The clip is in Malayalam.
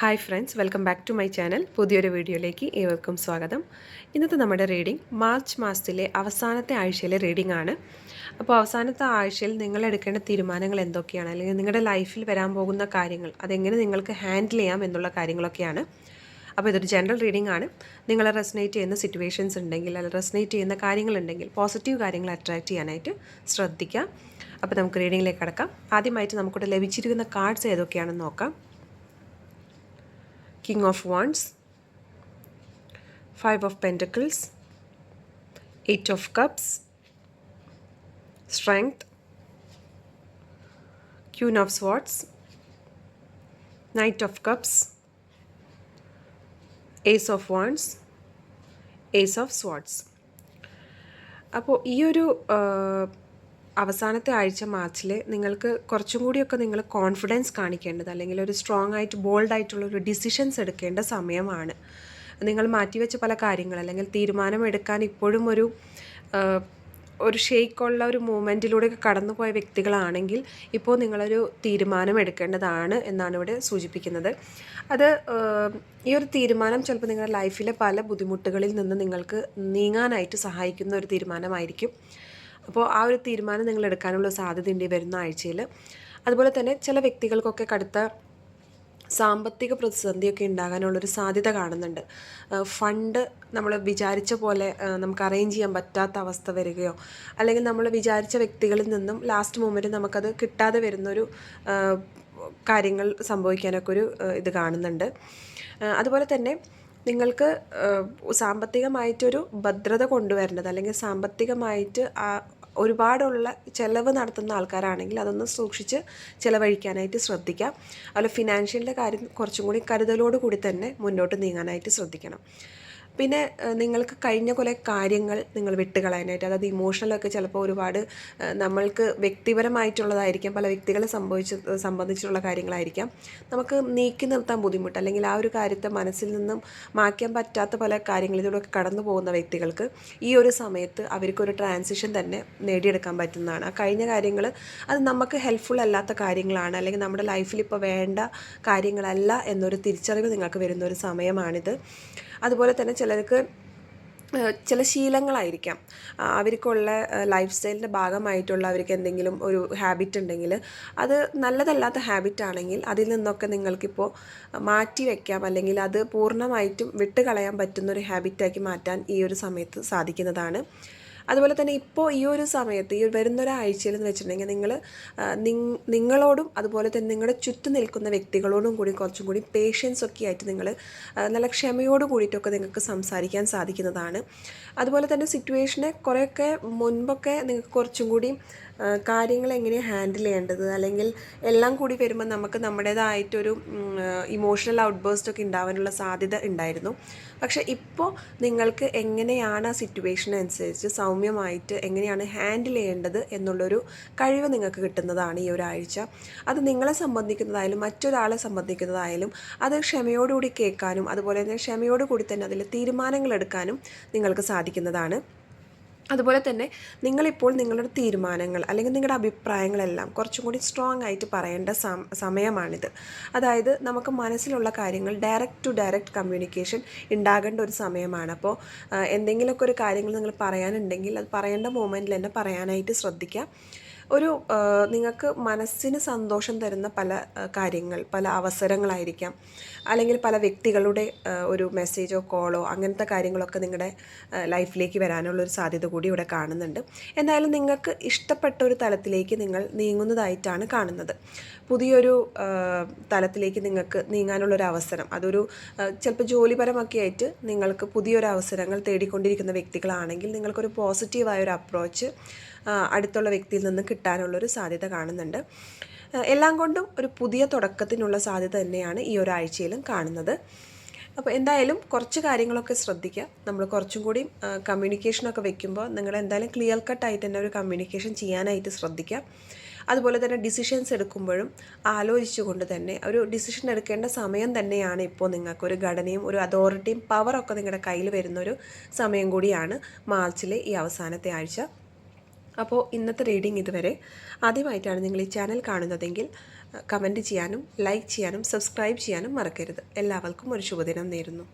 Hi friends welcome back to my channel പുതിയൊരു വീഡിയോയിലേക്ക് ഏവർക്കും സ്വാഗതം. ഇന്നത്തെ നമ്മുടെ റീഡിംഗ് മാർച്ച് മാസത്തിലെ അവസാനത്തെ ആഴ്ചയിലെ റീഡിംഗ് ആണ്. അപ്പോൾ അവസാനത്തെ ആഴ്ചയിൽ നിങ്ങൾ എടുക്കേണ്ട തീരുമാനങ്ങൾ എന്തൊക്കെയാണ്? അല്ലെങ്കിൽ നിങ്ങളുടെ ലൈഫിൽ വരാൻ പോകുന്ന കാര്യങ്ങൾ അതെങ്ങനെ നിങ്ങൾക്ക് ഹാൻഡിൽ ചെയ്യാം എന്നുള്ള കാര്യങ്ങളൊക്കെയാണ്. അപ്പോൾ ഇതൊരു ജനറൽ റീഡിംഗ് ആണ്. നിങ്ങൾ റെസനേറ്റ് ചെയ്യുന്ന സിറ്റുവേഷൻസ് ഉണ്ടെങ്കിൽ അല്ലെങ്കിൽ റെസനേറ്റ് ചെയ്യുന്ന കാര്യങ്ങളുണ്ടെങ്കിൽ പോസിറ്റീവ് കാര്യങ്ങൾ അട്രാക്റ്റ് ചെയ്യാനായിട്ട് ശ്രദ്ധിക്കുക അപ്പോൾ നമുക്ക് റീഡിങ്ങിലേക്ക് കടക്കാം. ആദ്യമായിട്ട് നമുക്കിവിടെ ലഭിച്ചിരിക്കുന്ന കാർഡ്സ് ഏതൊക്കെയാണെന്ന് നോക്കാം. King of Wands, Five of Pentacles, Eight of Cups, Strength, Queen of Swords, Knight of Cups, Ace of Wands, Ace of Swords. അപ്പോൾ ഈ ഒരു അവസാനത്തെ ആഴ്ച മാർച്ചിൽ നിങ്ങൾക്ക് കുറച്ചും കൂടിയൊക്കെ നിങ്ങൾ കോൺഫിഡൻസ് കാണിക്കേണ്ടത് അല്ലെങ്കിൽ ഒരു സ്ട്രോങ് ആയിട്ട് ബോൾഡ് ആയിട്ടുള്ള ഒരു ഡിസിഷൻസ് എടുക്കേണ്ട സമയമാണ്. നിങ്ങൾ മാറ്റിവെച്ച പല കാര്യങ്ങൾ അല്ലെങ്കിൽ തീരുമാനമെടുക്കാൻ ഇപ്പോഴും ഒരു ഒരു ഷെയ്ക്കുള്ള ഒരു മൂമെന്റിലൂടെ കടന്നുപോയ വ്യക്തികളാണെങ്കിൽ ഇപ്പോൾ നിങ്ങളൊരു തീരുമാനം എടുക്കേണ്ടതാണ് എന്നാണ് ഇവിടെ സൂചിപ്പിക്കുന്നത്. അത് ഈ ഒരു തീരുമാനം ചിലപ്പോൾ നിങ്ങളുടെ ലൈഫിലെ പല ബുദ്ധിമുട്ടുകളിൽ നിന്ന് നിങ്ങൾക്ക് നീങ്ങാനായിട്ട് സഹായിക്കുന്ന ഒരു തീരുമാനമായിരിക്കും. അപ്പോൾ ആ ഒരു തീരുമാനം നിങ്ങൾ എടുക്കാനുള്ള സാധ്യത സാധ്യതയുണ്ട് വരുന്ന ആഴ്ചയിൽ. അതുപോലെ തന്നെ ചില വ്യക്തികൾക്കൊക്കെ കടുത്ത സാമ്പത്തിക പ്രതിസന്ധിയൊക്കെ ഉണ്ടാകാനുള്ളൊരു സാധ്യത കാണുന്നുണ്ട്. ഫണ്ട് നമ്മൾ വിചാരിച്ച പോലെ നമുക്ക് അറേഞ്ച് ചെയ്യാൻ പറ്റാത്ത അവസ്ഥ വരികയോ അല്ലെങ്കിൽ നമ്മൾ വിചാരിച്ച വ്യക്തികളിൽ നിന്നും ലാസ്റ്റ് മൊമെന്റ് നമുക്കത് കിട്ടാതെ വരുന്നൊരു കാര്യങ്ങൾ സംഭവിക്കാനൊക്കെ ഒരു ഇത് കാണുന്നുണ്ട്. അതുപോലെ തന്നെ നിങ്ങൾക്ക് സാമ്പത്തികമായിട്ടൊരു ഭദ്രത കൊണ്ടുവരേണ്ടത് അല്ലെങ്കിൽ സാമ്പത്തികമായിട്ട് ആ ഒരുപാടുള്ള ചിലവ് നടത്തുന്ന ആൾക്കാരാണെങ്കിൽ അതൊന്ന് സൂക്ഷിച്ച് ചിലവഴിക്കാനായിട്ട് ശ്രദ്ധിക്കാം. അതുപോലെ ഫിനാൻഷ്യലിന്റെ കാര്യം കുറച്ചും കൂടി കരുതലോട് കൂടി തന്നെ മുന്നോട്ട് നീങ്ങാനായിട്ട് ശ്രദ്ധിക്കണം. പിന്നെ നിങ്ങൾക്ക് കഴിഞ്ഞ കുറെ കാര്യങ്ങൾ നിങ്ങൾ വിട്ടുകളയാനായിട്ട് അതായത് ഇമോഷണലൊക്കെ ചിലപ്പോൾ ഒരുപാട് നമ്മൾക്ക് വ്യക്തിപരമായിട്ടുള്ളതായിരിക്കാം പല വ്യക്തികളെ സംഭവിച്ച് സംബന്ധിച്ചിട്ടുള്ള കാര്യങ്ങളായിരിക്കാം. നമുക്ക് നീക്കി നിർത്താൻ ബുദ്ധിമുട്ട് അല്ലെങ്കിൽ ആ ഒരു കാര്യത്തെ മനസ്സിൽ നിന്നും മാറ്റാൻ പറ്റാത്ത പല കാര്യങ്ങളിലൂടെയൊക്കെ കടന്നു പോകുന്ന വ്യക്തികൾക്ക് ഈ ഒരു സമയത്ത് അവർക്കൊരു ട്രാൻസിഷൻ തന്നെ നേടിയെടുക്കാൻ പറ്റുന്നതാണ്. ആ കഴിഞ്ഞ കാര്യങ്ങൾ അത് നമുക്ക് ഹെൽപ്ഫുൾ അല്ലാത്ത കാര്യങ്ങളാണ് അല്ലെങ്കിൽ നമ്മുടെ ലൈഫിൽ ഇപ്പോൾ വേണ്ട കാര്യങ്ങളല്ല എന്നൊരു തിരിച്ചറിവ് നിങ്ങൾക്ക് വരുന്ന ഒരു സമയമാണിത്. അതുപോലെ തന്നെ ചിലർക്ക് ചില ശീലങ്ങളായിരിക്കാം. അവർക്കുള്ള ലൈഫ് സ്റ്റൈലിന്റെ ഭാഗമായിട്ടുള്ള അവർക്ക് എന്തെങ്കിലും ഒരു ഹാബിറ്റ് ഉണ്ടെങ്കിൽ അത് നല്ലതല്ലാത്ത ഹാബിറ്റ് ആണെങ്കിൽ അതിൽ നിന്നൊക്കെ നിങ്ങൾക്കിപ്പോൾ മാറ്റി വയ്ക്കാം അല്ലെങ്കിൽ അത് പൂർണമായിട്ടും വിട്ടുകളയാൻ പറ്റുന്ന ഒരു ഹാബിറ്റാക്കി മാറ്റാൻ ഈ ഒരു സമയത്ത് സാധിക്കുന്നതാണ്. അതുപോലെ തന്നെ ഇപ്പോൾ ഈ ഒരു സമയത്ത് ഈ വരുന്നൊരാഴ്ചയിൽ എന്ന് വെച്ചിട്ടുണ്ടെങ്കിൽ നിങ്ങൾ നിങ്ങളോടും അതുപോലെ തന്നെ നിങ്ങളുടെ ചുറ്റും നിൽക്കുന്ന വ്യക്തികളോടും കൂടി കുറച്ചും കൂടി പേഷ്യൻസ് ഒക്കെ ആയിട്ട് നിങ്ങൾ നല്ല ക്ഷമയോട് കൂടിയിട്ടൊക്കെ നിങ്ങൾക്ക് സംസാരിക്കാൻ സാധിക്കുന്നതാണ്. അതുപോലെ തന്നെ സിറ്റുവേഷനെ കുറേയൊക്കെ മുൻപൊക്കെ നിങ്ങൾക്ക് കുറച്ചും കൂടി കാര്യങ്ങൾ എങ്ങനെ ഹാൻഡിൽ ചെയ്യേണ്ടത്? അല്ലെങ്കിൽ എല്ലാം കൂടി വരുമ്പോൾ നമുക്ക് നമ്മുടേതായിട്ടൊരു ഇമോഷണൽ ഔട്ട് ബേസ്റ്റ് ഒക്കെ ഉണ്ടാവാനുള്ള സാധ്യത ഉണ്ടായിരുന്നു. പക്ഷേ ഇപ്പോൾ നിങ്ങൾക്ക് എങ്ങനെയാണ് ആ സിറ്റുവേഷൻ അനുസരിച്ച് സൗമ്യമായിട്ട് എങ്ങനെയാണ് ഹാൻഡിൽ ചെയ്യേണ്ടത് എന്നുള്ളൊരു കഴിവ് നിങ്ങൾക്ക് കിട്ടുന്നതാണ് ഈ ഒരാഴ്ച. അത് നിങ്ങളെ സംബന്ധിക്കുന്നതായാലും മറ്റൊരാളെ സംബന്ധിക്കുന്നതായാലും അത് ക്ഷമയോടുകൂടി കേൾക്കാനും അതുപോലെ തന്നെ ക്ഷമയോടുകൂടി തന്നെ അതിൽ തീരുമാനങ്ങൾ എടുക്കാനും നിങ്ങൾക്ക് സാധിക്കുന്നതാണ്. അതുപോലെ തന്നെ നിങ്ങളിപ്പോൾ നിങ്ങളുടെ തീരുമാനങ്ങൾ അല്ലെങ്കിൽ നിങ്ങളുടെ അഭിപ്രായങ്ങളെല്ലാം കുറച്ചും കൂടി സ്ട്രോങ് ആയിട്ട് പറയേണ്ട സമയമാണിത്. അതായത് നമുക്ക് മനസ്സിലുള്ള കാര്യങ്ങൾ ഡയറക്റ്റ് ടു ഡയറക്റ്റ് കമ്മ്യൂണിക്കേഷൻ ഉണ്ടാകേണ്ട ഒരു സമയമാണ്. അപ്പോൾ എന്തെങ്കിലുമൊക്കെ ഒരു കാര്യങ്ങൾ നിങ്ങൾ പറയാനുണ്ടെങ്കിൽ അത് പറയേണ്ട മൂമെന്റിൽ തന്നെ പറയാനായിട്ട് ശ്രദ്ധിക്കുക. ഒരു നിങ്ങൾക്ക് മനസ്സിന് സന്തോഷം തരുന്ന പല കാര്യങ്ങൾ പല അവസരങ്ങളായിരിക്കാം. അല്ലെങ്കിൽ പല വ്യക്തികളുടെ ഒരു മെസ്സേജോ കോളോ അങ്ങനത്തെ കാര്യങ്ങളൊക്കെ നിങ്ങളുടെ ലൈഫിലേക്ക് വരാനുള്ളൊരു സാധ്യത കൂടി ഇവിടെ കാണുന്നുണ്ട്. എന്തായാലും നിങ്ങൾക്ക് ഇഷ്ടപ്പെട്ട ഒരു തലത്തിലേക്ക് നിങ്ങൾ നീങ്ങുന്നതായിട്ടാണ് കാണുന്നത്. പുതിയൊരു തലത്തിലേക്ക് നിങ്ങൾക്ക് നീങ്ങാനുള്ളൊരു അവസരം അതൊരു ചിലപ്പോൾ ജോലിപരമൊക്കെ ആയിട്ട് നിങ്ങൾക്ക് പുതിയൊരു അവസരങ്ങൾ തേടിക്കൊണ്ടിരിക്കുന്ന വ്യക്തികളാണെങ്കിൽ നിങ്ങൾക്കൊരു പോസിറ്റീവായ ഒരു അപ്രോച്ച് അടുത്തുള്ള വ്യക്തിയിൽ നിന്ന് കിട്ടാനുള്ളൊരു സാധ്യത കാണുന്നുണ്ട്. എല്ലാം കൊണ്ടും ഒരു പുതിയ തുടക്കത്തിനുള്ള സാധ്യത തന്നെയാണ് ഈ ഒരാഴ്ചയിലും കാണുന്നത്. അപ്പോൾ എന്തായാലും കുറച്ച് കാര്യങ്ങളൊക്കെ ശ്രദ്ധിക്കുക. നമ്മൾ കുറച്ചും കൂടി കമ്മ്യൂണിക്കേഷനൊക്കെ വെക്കുമ്പോൾ നിങ്ങൾ എന്തായാലും ക്ലിയർ കട്ടായിട്ട് തന്നെ ഒരു കമ്മ്യൂണിക്കേഷൻ ചെയ്യാനായിട്ട് ശ്രദ്ധിക്കുക. അതുപോലെ തന്നെ ഡിസിഷൻസ് എടുക്കുമ്പോഴും ആലോചിച്ചുകൊണ്ട് തന്നെ ഒരു ഡിസിഷൻ എടുക്കേണ്ട സമയം തന്നെയാണ് ഇപ്പോൾ നിങ്ങൾക്ക് ഒരു ഘടനയും ഒരു അതോറിറ്റിയും പവറൊക്കെ നിങ്ങളുടെ കയ്യിൽ വരുന്നൊരു സമയം കൂടിയാണ് മാർച്ചിലെ ഈ അവസാനത്തെ ആഴ്ച. അപ്പോൾ ഇന്നത്തെ റീഡിംഗ് ഇതുവരെ ആദ്യമായിട്ടാണ് നിങ്ങൾ ഈ ചാനൽ കാണുന്നതെങ്കിൽ കമന്റ് ചെയ്യാനും ലൈക്ക് ചെയ്യാനും സബ്സ്ക്രൈബ് ചെയ്യാനും മറക്കരുത്. എല്ലാവർക്കും ഒരു ശുഭദിനം നേരുന്നു.